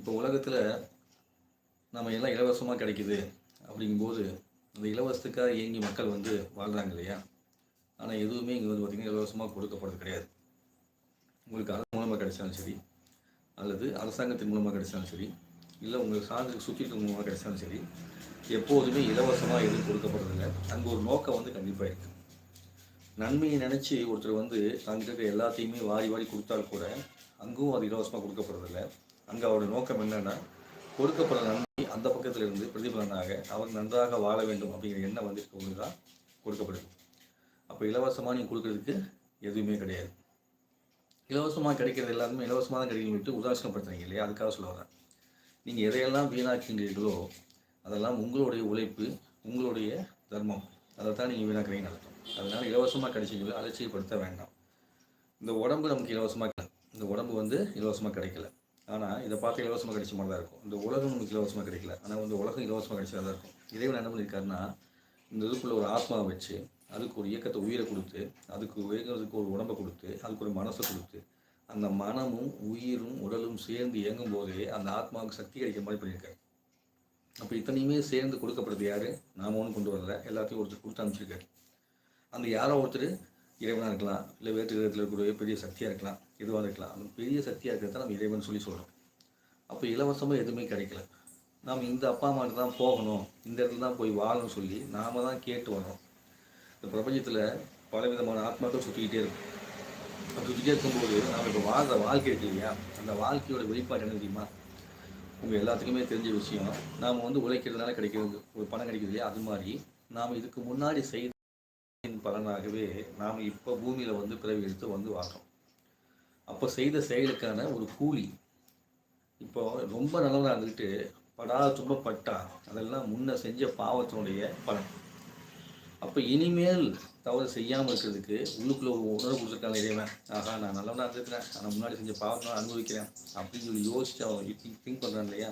இப்போ உலகத்தில் நம்ம எல்லாம் இலவசமாக கிடைக்குது அப்படிங்கும்போது அந்த இலவசத்துக்காக இயங்கி மக்கள் வந்து வாழ்கிறாங்க இல்லையா? ஆனால் எதுவுமே இங்கே வந்து பார்த்திங்கன்னா இலவசமாக கொடுக்கப்படுறது கிடையாது. உங்களுக்கு அரசு மூலமாக கிடைச்சாலும் சரி அல்லது அரசாங்கத்தின் மூலமாக கிடைச்சாலும் சரி இல்லை உங்களுக்கு சார்ந்து சுற்றிட்டு மூலமாக கிடைச்சாலும் சரி எப்போதுமே இலவசமாக எதுவும் கொடுக்கப்படுறதில்ல அங்கே ஒரு நோக்கம் வந்து கண்டிப்பாக இருக்குது நன்மையை நினச்சி ஒருத்தர் வந்து தங்கிட்ட எல்லாத்தையுமே வாரி வாரி கொடுத்தால் கூட அங்கும் அது இலவசமாக கொடுக்கப்படுறதில்ல அங்கே அவரோட நோக்கம் என்னன்னா கொடுக்கப்பட்ட நன்மை அந்த பக்கத்தில் இருந்து பிரதிபலனாக அவர் நன்றாக வாழ வேண்டும் அப்படிங்கிற எண்ணம் வந்து இருக்கவங்களுக்கு தான் கொடுக்கப்படுது. அப்போ இலவசமாக நீங்கள் கொடுக்கறதுக்கு எதுவுமே கிடையாது. இலவசமாக கிடைக்கிறது எல்லாருமே இலவசமாக தான் கிடைக்கும் விட்டு உதாசனப்படுத்துறீங்க இல்லையா? அதுக்காக சொல்ல வரேன் நீங்கள் எதையெல்லாம் வீணாக்கின்றீர்களோ அதெல்லாம் உங்களுடைய உழைப்பு உங்களுடைய தர்மம். அதை தான் நீங்கள் வீணாக்குறீங்கன்னு அர்த்தம். அதனால் இலவசமாக கிடைச்சிங்களோ அலட்சியப்படுத்த வேண்டாம். இந்த உடம்பு நமக்கு இலவசமாக இந்த உடம்பு வந்து இலவசமாக கிடைக்கல. ஆனால் இதை பார்த்து இலவசமாக கிடைச்ச மாதிரி தான் இருக்கும். இந்த உலகம் நமக்கு இலவசமாக கிடைக்கல. ஆனால் வந்து உலகம் இலவசமாக கிடைச்சதாக தான் இருக்கும். இறைவன் என்ன பண்ணியிருக்காருன்னா இந்த இதுக்குள்ள ஒரு ஆத்மாவை வச்சு அதுக்கு ஒரு இயக்கத்தை உயிரை கொடுத்து அதுக்கு இயக்கிறதுக்கு ஒரு உடம்பை கொடுத்து அதுக்கு ஒரு மனசை கொடுத்து அந்த மனமும் உயிரும் உடலும் சேர்ந்து இயங்கும் போதே அந்த ஆத்மாவுக்கு சக்தி கிடைக்கிற மாதிரி பண்ணியிருக்காரு. அப்போ இத்தனையுமே சேர்ந்து கொடுக்கப்படுறது யாரு? நாம ஒன்றும் கொண்டு வரல. எல்லாத்தையும் ஒருத்தர் கொடுத்து அனுப்பிச்சிருக்காரு. அந்த யாரோ ஒருத்தர் இறைவனாக இருக்கலாம் இல்லை வேற்று கிரகத்தில் இருக்கக்கூடிய பெரிய சக்தியாக இருக்கலாம். இதுவாக இருக்கலாம் அந்த பெரிய சக்தியாக இருக்கிறத நம்ம இறைவன் சொல்லி சொல்கிறோம் அப்போ இலவசமாக எதுவுமே கிடைக்கல. நாம் இந்த அப்பா அம்மாட்ட தான் போகணும். இந்த இடத்துல தான் போய் வாழணும்னு சொல்லி நாம் தான் கேட்டு வரோம் இந்த பிரபஞ்சத்தில் பல விதமான ஆத்மாக்கள் சுற்றிக்கிட்டே இருக்கும். அப்படி சுற்றிட்டே இருக்கும்போது நாம் இப்போ வாழ்கிற வாழ்க்கை இருக்கு இல்லையா? அந்த வாழ்க்கையோட வெளிப்பாடு என்ன தெரியுமா? உங்கள் எல்லாத்துக்குமே தெரிஞ்ச விஷயம். நாம் வந்து உழைக்கிறதுனால கிடைக்கிறது ஒரு பணம் கிடைக்கிறது இல்லையா? அது மாதிரி நாம் இதுக்கு முன்னாடி செய்த பலனாகவே நாம் இப்போ பூமியில் வந்து பிறவி எடுத்து வந்து வாழ்கிறோம் அப்போ செய்த செயலுக்கான ஒரு கூலி. இப்போ ரொம்ப நல்லவனாக இருந்துக்கிட்டு படாத துன்பப்பட்டா அதெல்லாம் முன்ன செஞ்ச பாவத்தினுடைய பலன். அப்போ இனிமேல் தவறு செய்யாமல் இருக்கிறதுக்கு உள்ளுக்குள்ளே ஒரு உணர்வு கொடுத்துருக்காங்க இறைவன். ஆஹா நான் நல்லவனாக இருந்திருக்கிறேன். ஆனால் முன்னாடி செஞ்ச பாவத்தினால் அனுபவிக்கிறேன் அப்படின்னு சொல்லி யோசிச்சு அவன் திங்க் திங்க் பண்ணுறான் இல்லையா?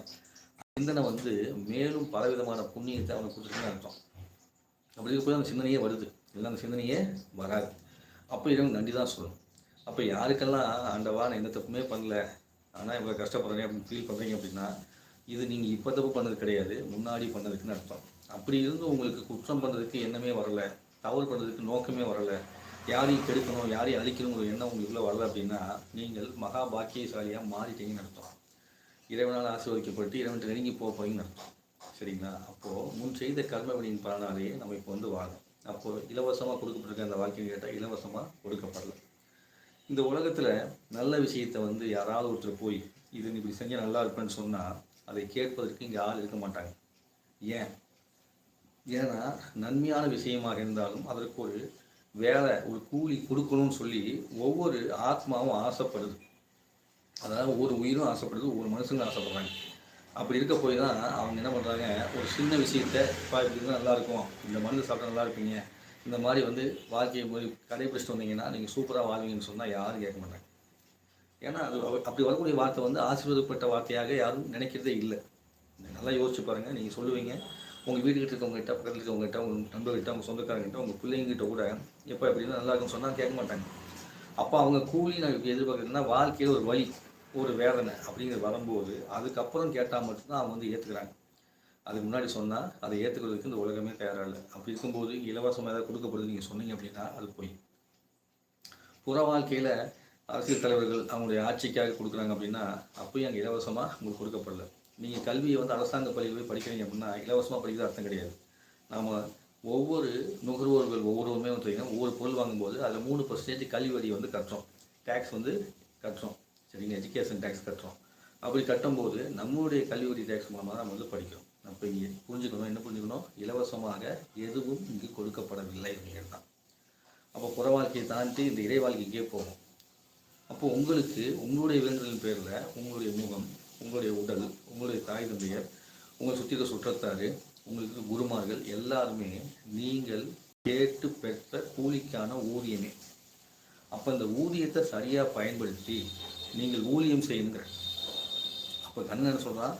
சிந்தனை வந்து மேலும் பலவிதமான புண்ணியத்தை அவனுக்கு கொடுத்துருக்குன்னு அர்த்தம். அப்படி இருக்கும்போது அந்த சிந்தனையே வருது. இல்லை அந்த சிந்தனையே வராது. அப்போ இறைவன் நன்றி தான் சொல்லணும். அப்போ யாருக்கெல்லாம் ஆண்டவா நான் எந்த தப்புமே பண்ணல ஆனால் இவ்வளோ கஷ்டப்படுறேன் அப்படின்னு ஃபீல் பண்ணுறீங்க அப்படின்னா இது நீங்கள் இப்போ தப்பு பண்ணது கிடையாது முன்னாடி பண்ணதுக்குன்னு அர்த்தம். அப்படி இருந்து உங்களுக்கு குற்றம் பண்ணுறதுக்கு எண்ணமே வரல தவறு பண்ணுறதுக்கு நோக்கமே வரல யாரையும் கெடுக்கணும் யாரையும் அழிக்கணுங்கிற எண்ணம் உங்களுக்குள்ளே வரல அப்படின்னா நீங்கள் மகா பாக்கியசாலியாக மாறிட்டீங்கன்னு அர்த்தம். இறைவனால் ஆசீர்வதிக்கப்பட்டு இறைவன் நெருங்கி போக போறீங்கன்னு அர்த்தம். சரிங்களா? அப்போது முன் செய்த கர்மவினியின் பலனாலேயே நம்ம இப்போ வந்து வாழும். அப்போது இலவசமாக கொடுக்கப்பட்டிருக்க அந்த வாழ்க்கையை கேட்டால் இலவசமாக கொடுக்கப்படலாம். இந்த உலகத்தில் நல்ல விஷயத்தை வந்து யாராவது ஒருத்தர் போய் இது நீ இப்படி செஞ்சால் நல்லா இருப்பேன்னு சொன்னால் அதை கேட்பதற்கு இங்கே ஆள் இருக்க மாட்டாங்க. ஏன்? ஏன்னா நன்மையான விஷயமாக இருந்தாலும் அதற்கு ஒரு வேலை ஒரு கூலி கொடுக்கணும்னு சொல்லி ஒவ்வொரு ஆத்மாவும் ஆசைப்படுது. அதாவது ஒவ்வொரு உயிரும் ஆசைப்படுது ஒவ்வொரு மனுஷங்களும் ஆசைப்படுறாங்க. அப்படி இருக்க போய் தான் அவங்க என்ன பண்ணுறாங்க ஒரு சின்ன விஷயத்த இப்போ இப்படி இருந்தால் நல்லா இருக்கும்? இந்த மருந்து சாப்பிட்டா நல்லா இருப்பீங்க. இந்த மாதிரி வந்து வாழ்க்கையை போய் கடைபிடிச்சிட்டு வந்தீங்கன்னா நீங்கள் சூப்பராக வாழ்வீங்கன்னு சொன்னால் யாரும் கேட்க மாட்டாங்க. ஏன்னா அது அப்படி வரக்கூடிய வார்த்தை வந்து ஆசீர்வதப்பட்ட வார்த்தையாக யாரும் நினைக்கிறதே இல்லை. நல்லா யோசிச்சு பாருங்கள் நீங்கள் சொல்லுவீங்க. உங்கள் வீட்டுக்கிட்ட இருக்கவங்ககிட்ட பக்கத்தில் இருக்கவங்ககிட்ட உங்கள் நண்பர்கிட்ட உங்கள் சொந்தக்காரங்கிட்ட உங்கள் பிள்ளைங்கிட்ட கூட எப்போ எப்படின்னா நல்லா இருக்குன்னு சொன்னால் கேட்க மாட்டாங்க. அப்போ அவங்க கூலி நான் எதிர்பார்க்குறதுன்னா வாழ்க்கையில் ஒரு வழி ஒரு வேதனை அப்படிங்கிறது வரும்போது அதுக்கப்புறம் கேட்டால் மட்டும்தான் அவங்க வந்து ஏற்றுக்கிறாங்க அதுக்கு முன்னாடி சொன்னால் அதை ஏற்றுக்கிறதுக்கு இந்த உலகமே தயாராக இல்லை அப்படி இருக்கும்போது இலவசமாக ஏதாவது கொடுக்கப்படுது நீங்கள் சொன்னீங்க அப்படின்னா அது போய். புற வாழ்க்கையில் அரசியல் தலைவர்கள் அவங்களுடைய ஆட்சிக்காக கொடுக்குறாங்க அப்படின்னா அப்பயும் அங்கே இலவசமாக உங்களுக்கு கொடுக்கப்படல. நீங்கள் கல்வியை வந்து அரசாங்க பள்ளியில் போய் படிக்கிறீங்க அப்படின்னா இலவசமாக படிக்கிறது அர்த்தம் கிடையாது. நாம் ஒவ்வொரு நுகர்வோர்கள் ஒவ்வொருவருமே வந்து பார்த்தீங்கன்னா ஒவ்வொரு பொருள் வாங்கும்போது அதில் மூணு பர்சன்டேஜ் கல்வி வரி வந்து கட்டுறோம். டேக்ஸ் வந்து கட்டுறோம். சரிங்க எஜுகேஷன் டேக்ஸ் கட்டுறோம். அப்படி கட்டும்போது நம்மளுடைய கல்வி வரி டேக்ஸ் மூலமாக தான் நம்ம வந்து படிக்கிறோம். அப்போ இங்கே புரிஞ்சுக்கணும் என்ன புரிஞ்சுக்கணும்? இலவசமாக எதுவும் இங்கு கொடுக்கப்படவில்லை அப்படிங்கிறது தான் அப்போ புற வாழ்க்கையை தாண்டி இந்த இறை வாழ்க்கைக்கே போகும் அப்போ உங்களுக்கு உங்களுடைய வேண்டுதலின் பேரில் உங்களுடைய முகம் உங்களுடைய உடல் உங்களுடைய தாய் தந்தையர் உங்களை சுற்றி இருக்க சுற்றத்தார் உங்களுக்கு குருமார்கள் எல்லாருமே நீங்கள் கேட்டு பெற்ற கூலிக்கான ஊதியமே. அப்போ இந்த ஊதியத்தை சரியாக பயன்படுத்தி நீங்கள் ஊழியம் செய்யுங்க அப்போ கண்ணன் என்ன சொல்கிறான்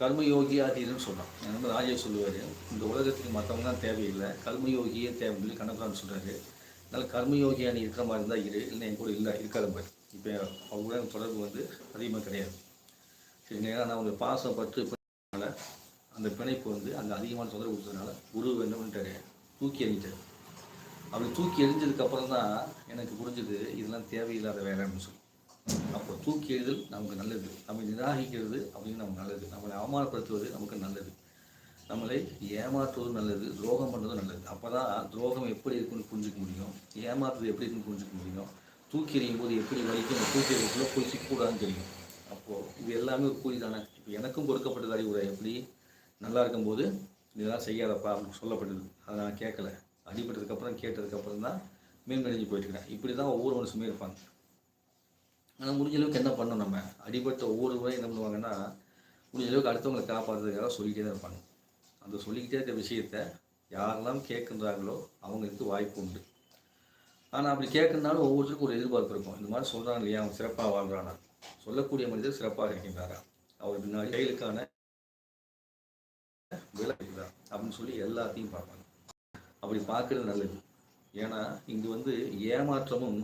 கர்மயோகியாதீரன்னு சொன்னான். நம்ம ராஜே சொல்லுவார் இந்த உலகத்துக்கு மற்றவங்க தான் தேவையில்லை கர்மயோகியே தேவை சொல்லி கணக்கான்னு சொல்கிறாரு அதனால் கர்மயோகியாக நீ இருக்கிற மாதிரி இருந்தால் இரு இல்லை என் கூட இல்லை இருக்காத மாதிரி. இப்போ அவங்க கூட தொடர்பு வந்து அதிகமாக கிடையாது. சரிங்களா ஏன்னா நான் ஒரு பாசம் பற்று பிணைப்புனால அந்த பிணைப்பு வந்து அந்த அதிகமான தொடர்பு கொடுத்ததுனால குரு என்ன பண்ணிட்டாரு தூக்கி எறிஞ்சிட்டாரு அப்படி தூக்கி எறிஞ்சதுக்கப்புறம் தான் எனக்கு புரிஞ்சுது இதெல்லாம் தேவையில்லாத வேலை அப்படின்னு சொல்லி. அப்போ தூக்கி எறிதல் நமக்கு நல்லது. நம்மை நிராகரிக்கிறது அப்படின்னு நமக்கு நல்லது. நம்மளை அவமானப்படுத்துவது நமக்கு நல்லது. நம்மளை ஏமாற்றுவது நல்லது. துரோகம் பண்ணுறதும் நல்லது. அப்போ தான் துரோகம் எப்படி இருக்குன்னு புரிஞ்சிக்க முடியும். ஏமாற்றுறது எப்படி இருக்குன்னு புரிஞ்சிக்க முடியும். தூக்கி எறியும் போது எப்படி வலிக்கும்? தூக்கி எறியக்குள்ளே போய் சிக்கூடாதுன்னு தெரியும். அப்போது இது எல்லாமே ஒரு கூலி தானே. இப்போ எனக்கும் கொடுக்கப்பட்டது அறிவுரை எப்படி? நல்லா இருக்கும்போது இதெல்லாம் செய்யாதப்பா அப்படின்னு சொல்லப்பட்டது. அதை நான் கேட்கல. அடிபட்டதுக்கப்புறம் கேட்டதுக்கப்புறம் தான் மேம்படைஞ்சு போயிட்டுருக்கேன் இப்படி தான் ஒவ்வொரு மனுஷனுமே இருப்பாங்க. ஆனால் முடிஞ்ச அளவுக்கு என்ன பண்ணணும் நம்ம? அடிபட்ட ஒவ்வொரு முறையும் என்ன பண்ணுவாங்கன்னா முடிஞ்ச அளவுக்கு அடுத்தவங்களை காப்பாற்றுறதுக்காக சொல்லிக்கிட்டே தான் இருப்பாங்க. அந்த சொல்லிக்கிட்டே இருக்க விஷயத்த யாரெல்லாம் கேட்குறாங்களோ அவங்களுக்கு வாய்ப்பு உண்டு. ஆனால் அப்படி கேட்குறதுனாலும் ஒவ்வொருத்தருக்கும் ஒரு எதிர்பார்ப்பு இருக்கும். இந்த மாதிரி சொல்கிறாங்க இல்லையா? அவன் சிறப்பாக வாழ்கிறானா சொல்லக்கூடிய மனிதர் சிறப்பாக இருக்கின்றாரா? அவர் பின்னாடி செயலுக்கான விலை அப்படின்னு சொல்லி எல்லாத்தையும் பார்ப்பாங்க. அப்படி பார்க்குறது நல்லது. ஏன்னா இங்கு வந்து ஏமாற்றமும்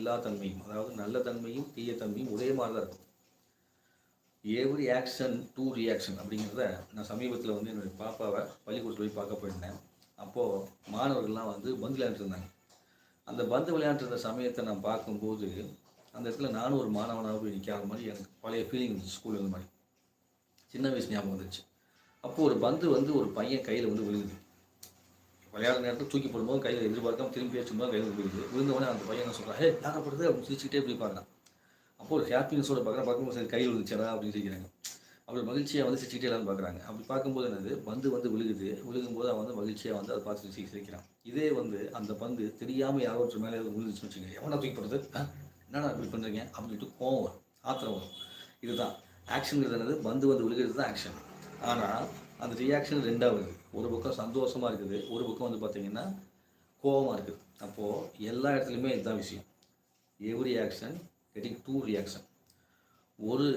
எல்லா தன்மையும் அதாவது நல்ல தன்மையும் தீய தன்மையும் ஒரே மாதிரி தான் இருக்கும். எவ்ரி ஆக்ஷன் டூ ரியாக்ஷன் அப்படிங்கிறத நான் சமீபத்தில் வந்து என்னுடைய பாப்பாவை பள்ளிக்கூடத்தில் போய் பார்க்க போயிருந்தேன். அப்போது மாணவர்கள்லாம் வந்து பந்து விளையாண்டுருந்தாங்க. அந்த பந்து விளையாண்டுருந்த சமயத்தை நான் பார்க்கும்போது அந்த இடத்துல நானும் ஒரு மாணவனாக போய் நிற்காத மாதிரி எனக்கு பழைய ஃபீலிங் இருந்துச்சு ஸ்கூலில் இருந்த மாதிரி. சின்ன வயசு ஞாபகம் வந்துச்சு அப்போது ஒரு பந்து வந்து ஒரு பையன் கையில் வந்து விழுகுது. விளையாடுற நேரத்தில் தூக்கி போடும்போது கையில் எதிர்பார்க்காம திரும்பி வச்சும்போது கையில் விழுகுது விழுந்தவொடனே அந்த பையன் என்ன சொல்கிறான் ஹே யாரப்படுது அப்படின்னு சிரிச்சுக்கிட்டே இப்படி பார்க்குறான் அப்போ ஒரு ஹாப்பினஸோட பார்க்குறேன். பார்க்கும்போது சரி கையில் விழுந்துச்சடா அப்படின்னு சிரிக்கிறாங்க. அப்படி மகிழ்ச்சியாக வந்து சிரிச்சுக்கிட்டே எல்லாரும் பார்க்குறாங்க. அப்படி பார்க்கும்போது என்னது? பந்து வந்து விழுகுது. விழுகும்போது அவன் வந்து மகிழ்ச்சியாக வந்து அதை பார்த்து சிரிக்கிறான். இதே வந்து அந்த பந்து தெரியாமல் யாரோ ஒருத்தர் மேலே விழுந்துச்சுன்னு வச்சுக்கோங்க. எவனா தூக்கி போடுறது? என்னடா இப்படி பண்ணுறீங்க அப்படின்னு சொல்லிட்டு கோவம் வரும். ஆத்திரம் வரும். இதுதான். ஆக்ஷனுங்கிறது என்னது? பந்து வந்து விழுகிறது தான் ஆக்ஷன் ஆனால் அந்த ரியாக்ஷன் ரெண்டாக வருது ஒரு பக்கம் சந்தோஷமாக இருக்குது ஒரு பக்கம் வந்து பார்த்தீங்கன்னா கோபமாக இருக்குது. அப்போது எல்லா இடத்துலையுமே இதுதான் விஷயம். Every action getting two reaction ஒரு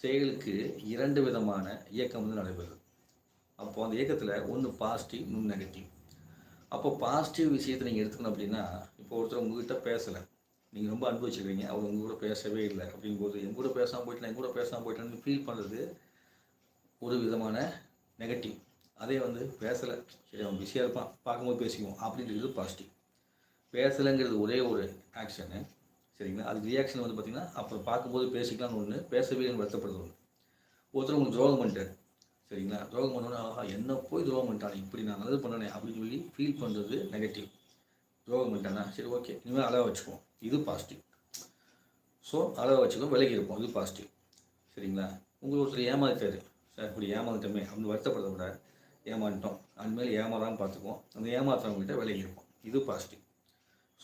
செயலுக்கு இரண்டு விதமான இயக்கம் வந்து நடைபெறுது. அப்போது அந்த இயக்கத்தில் ஒன்று பாசிட்டிவ் இன்னும் நெகட்டிவ் அப்போ பாசிட்டிவ் விஷயத்தை நீங்கள் எடுத்துக்கணும் அப்படின்னா இப்போ ஒருத்தர் உங்ககிட்ட பேசலை. நீங்கள் ரொம்ப அனுபவிச்சுக்கிறீங்க அவர் உங்கள் கூட பேசவே இல்லை அப்படிங்கும்போது எங்கூட பேசாமல் போயிட்டேன் எங்கள் கூட பேசாமல் போயிட்டேன்னு ஃபீல் பண்ணுறது ஒரு விதமான நெகட்டிவ் அதே வந்து பேசலை. சரி அவன் பிஸியாக இருப்பான். பார்க்கும்போது பேசிக்குவோம். அப்படின்றது பாசிட்டிவ் பேசலைங்கிறது ஒரே ஒரு ஆக்ஷனு சரிங்களா? அது ரியாக்ஷன் வந்து பார்த்திங்கன்னா அப்புறம் பார்க்கும்போது பேசிக்கலாம்னு ஒன்று பேசவே இல்லைன்னு வருத்தப்படுறது ஒன்று ஒருத்தர் உங்களுக்கு துரோகம் பண்ணிட்டார். சரிங்களா? துரோகம் பண்ணோன்னே ஆஹா என்ன போய் துரோகம் பண்ணிட்டானே? இப்படி நான் நல்லது பண்ணனே அப்படின்னு சொல்லி ஃபீல் பண்ணுறது நெகட்டிவ் துரோகம் பண்ணிட்டானா? சரி ஓகே இனிமேல் அளவை வச்சுக்குவோம். இது பாசிட்டிவ் ஸோ அளவை வச்சுக்கோ விலகி இருப்போம். இது பாசிட்டிவ் சரிங்களா? உங்களுக்கு ஒருத்தர் ஏமாத்தாரு சார் இப்படி ஏமாந்துட்டோமே அப்படின்னு வருத்தப்படுறத ஏமாண்டோம் ஏமாந்துட்டோம் ஏமாறாமல் பார்த்துக்குவோம். அந்த ஏமாத்துறவங்ககிட்ட விலகி இருப்போம். இது பாசிட்டிவ்